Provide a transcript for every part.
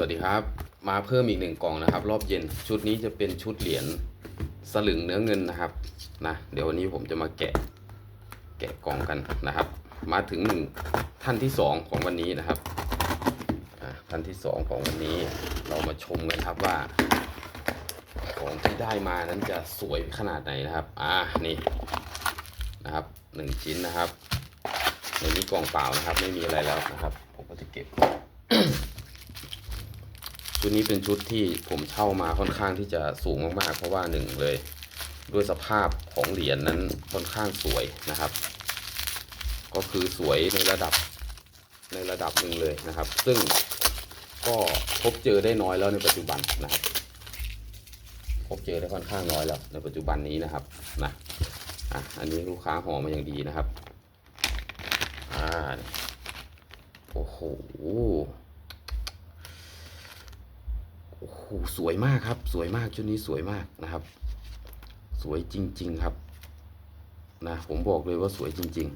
วัสดีครับ มาเพิ่มอีกหนึ่งกล่องนะครับ รอบเย็นชุดนี้จะเป็นชุดเหรียญสลึงเนื้อเงินนะครับนะเดี๋ยววันนี้ผมจะมาแกะแกะกล่องกันนะครับ มาถึงหนึ่งท่านที่สองของวันนี้นะครับท่านที่สองของวันนี้เรามาชมกันครับว่าของที่ได้มานั้นจะสวยขนาดไหนนะครับอ่านี่นะครับหนึ่งชิ้นนะครับในนี้กล่องเปล่านะครับ ไม่มีอะไรแล้วนะครับ ผมก็จะเก็บ ชุดนี้เป็นชุดที่ผมเช่ามาค่อนข้างที่จะสูงมากๆ เพราะว่าหนึ่งเลย ด้วยสภาพของเหรียญนั้นค่อนข้างสวยนะครับ ก็คือสวยในระดับในระดับหนึ่งเลยนะครับ ซึ่งก็พบเจอได้น้อยแล้วในปัจจุบันนะครับพบเจอได้ค่อนข้างน้อยแล้วในปัจจุบันนี้นะครับนะอะอันนี้ลูกค้าห่อมาอย่างดีนะครับอ่าโอ้โห โอ้โหสวยมากครับ สวยมากชุดนี้สวยมากนะครับ สวยจริง ๆครับนะผมบอกเลยว่าสวยจริง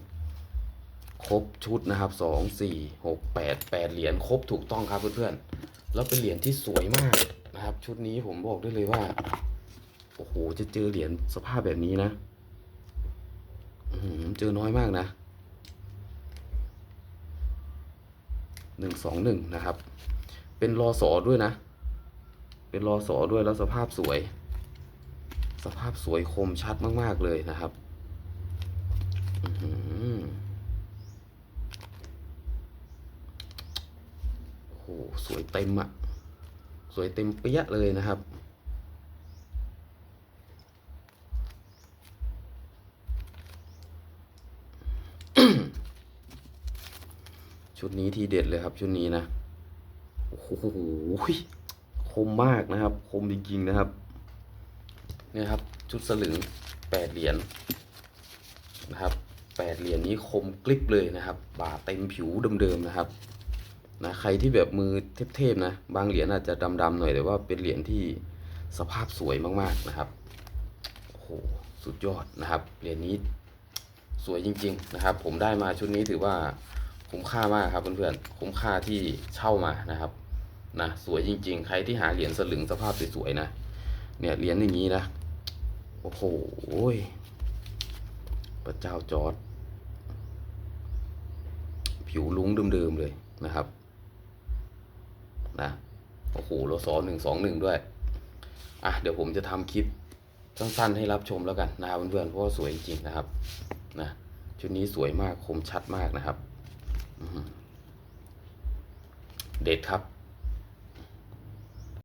ๆ ครบชุดนะครับสองสี่หกแปดแปดเหรียญครบถูกต้องครับเพื่อนๆแล้วเป็นเหรียญที่สวยมากนะครับ ชุดนี้ผมบอกได้เลยว่าโอ้โหจะเจอเหรียญสภาพแบบนี้นะอืเจอน้อยมากนะหนึ่งสองหนึ่งนะครับ เป็นรอสอด้วยนะ เป็นรอสอด้วยแล้วสภาพสวย สภาพสวยคมชัดมากๆเลยนะครับโอ้โหสวยเต็มอะสวยเต็มเปี้ยเลยนะครับชุดนี้ทีเด็ดเลยครับชุดนี้นะ โอ้โห คมมากนะครับ คมจริงๆนะครับนี่ครับ ชุดสลึงแปดเหรียญนะครับแปดเหรียญนี้คมกลิบเลยนะครับ บาเต็มผิวเดิมๆนะครับนะใครที่แบบมือเทพๆนะ บางเหรียญอาจจะดำๆหน่อยแต่ว่าเป็นเหรียญที่สภาพสวยมากๆนะครับโอ้โหสุดยอดนะครับเหรียญนี้สวยจริง ๆนะครับ ผมได้มาชุดนี้ถือว่าคุ้มค่ามากครับเพื่อนๆคุ้มค่าที่เช่ามานะครับ นะสวยจริง ๆ ใครที่หาเหรียญสลึงสภาพสวยๆนะเนี่ยเหรียญอย่างนี้นะโอ้โหพระเจ้าจอร์ดผิวลุ้งเดิมๆเลยนะครับนะโอ้โหโลซอหนึ่งสองหนึ่งด้วยอะเดี๋ยวผมจะทำคลิปสั้นๆให้รับชมแล้วกันนะครับเพื่อนๆเพราะว่าสวยจริงๆนะครับนะชุดนี้สวยมากคมชัดมากนะครับเด็ดครับ